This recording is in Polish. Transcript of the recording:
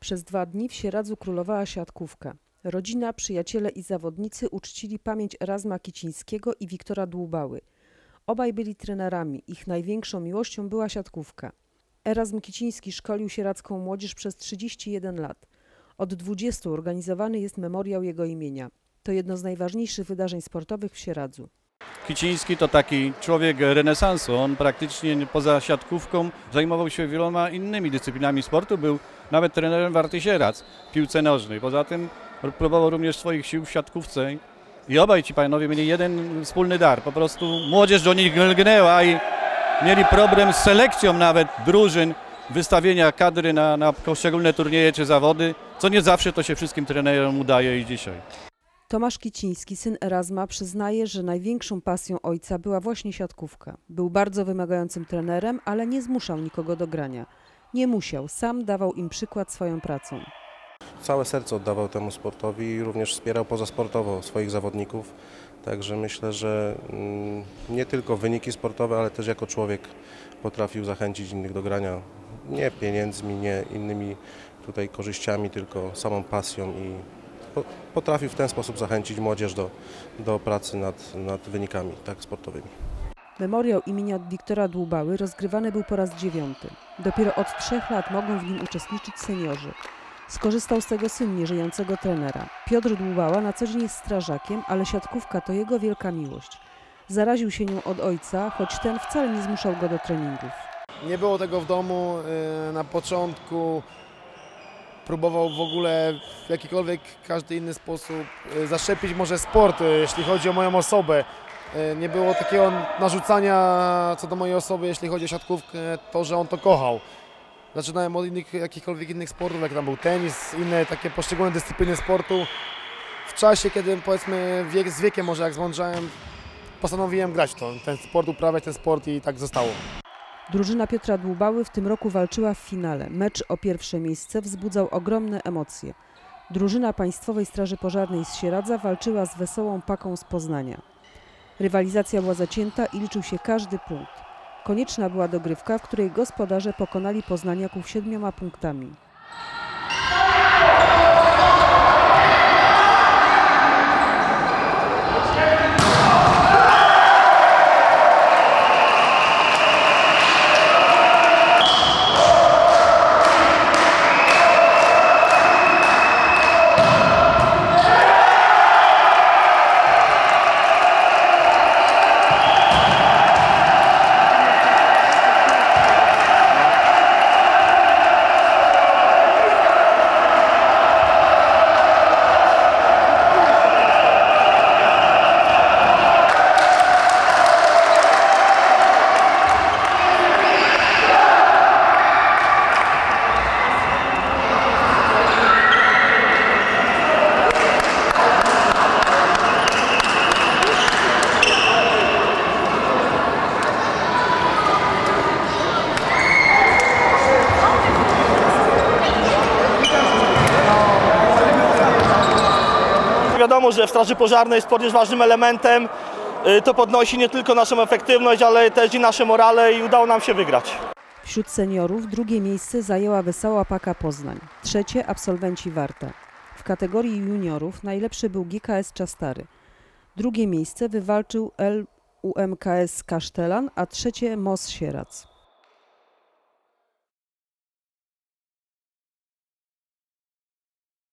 Przez dwa dni w Sieradzu królowała siatkówka. Rodzina, przyjaciele i zawodnicy uczcili pamięć Erasma Kicińskiego i Wiktora Dłubały. Obaj byli trenerami, ich największą miłością była siatkówka. Erasm Kiciński szkolił sieradzką młodzież przez 31 lat. Od 20 organizowany jest memoriał jego imienia. To jedno z najważniejszych wydarzeń sportowych w Sieradzu. Kiciński to taki człowiek renesansu. On praktycznie poza siatkówką zajmował się wieloma innymi dyscyplinami sportu. Był nawet trenerem Warty Sierac w piłce nożnej. Poza tym próbował również swoich sił w siatkówce. I obaj ci panowie mieli jeden wspólny dar. Po prostu młodzież do nich lgnęła i mieli problem z selekcją nawet drużyn, wystawienia kadry na, na poszczególne turnieje czy zawody, co nie zawsze to się wszystkim trenerom udaje i dzisiaj. Tomasz Kiciński, syn Erasma, przyznaje, że największą pasją ojca była właśnie siatkówka. Był bardzo wymagającym trenerem, ale nie zmuszał nikogo do grania. Nie musiał, sam dawał im przykład swoją pracą. Całe serce oddawał temu sportowi i również wspierał pozasportowo swoich zawodników. Także myślę, że mm, nie tylko wyniki sportowe, ale też jako człowiek potrafił zachęcić innych do grania. Nie pieniędzmi, nie innymi tutaj korzyściami, tylko samą pasją i potrafił w ten sposób zachęcić młodzież do, do pracy nad, nad wynikami tak sportowymi. Memoriał imienia Wiktora Dłubały rozgrywany był po raz dziewiąty. Dopiero od trzech lat mogą w nim uczestniczyć seniorzy. Skorzystał z tego syn nieżyjącego trenera. Piotr Dłubała na co dzień jest strażakiem, ale siatkówka to jego wielka miłość. Zaraził się nią od ojca, choć ten wcale nie zmuszał go do treningów. Nie było tego w domu. y, Na początku próbował w ogóle w jakikolwiek każdy inny sposób y, zaszczepić może sport, y, jeśli chodzi o moją osobę. Y, Nie było takiego narzucania co do mojej osoby, jeśli chodzi o siatkówkę, to, że on to kochał. Zaczynałem od innych, jakichkolwiek innych sportów, jak tam był tenis, inne takie poszczególne dyscypliny sportu. W czasie, kiedy powiedzmy wiek, z wiekiem może jak zmądrzałem, postanowiłem grać to, ten sport, uprawiać ten sport i tak zostało. Drużyna Piotra Dłubały w tym roku walczyła w finale. Mecz o pierwsze miejsce wzbudzał ogromne emocje. Drużyna Państwowej Straży Pożarnej z Sieradza walczyła z Wesołą Paką z Poznania. Rywalizacja była zacięta i liczył się każdy punkt. Konieczna była dogrywka, w której gospodarze pokonali poznaniaków siedmioma punktami. Wiadomo, że w Straży Pożarnej jest ważnym elementem. Y, To podnosi nie tylko naszą efektywność, ale też i nasze morale i udało nam się wygrać. Wśród seniorów drugie miejsce zajęła Wesoła Paka Poznań, trzecie absolwenci Warta. W kategorii juniorów najlepszy był GKS Czastary. Drugie miejsce wywalczył LUMKS Kasztelan, a trzecie MOS Sierac.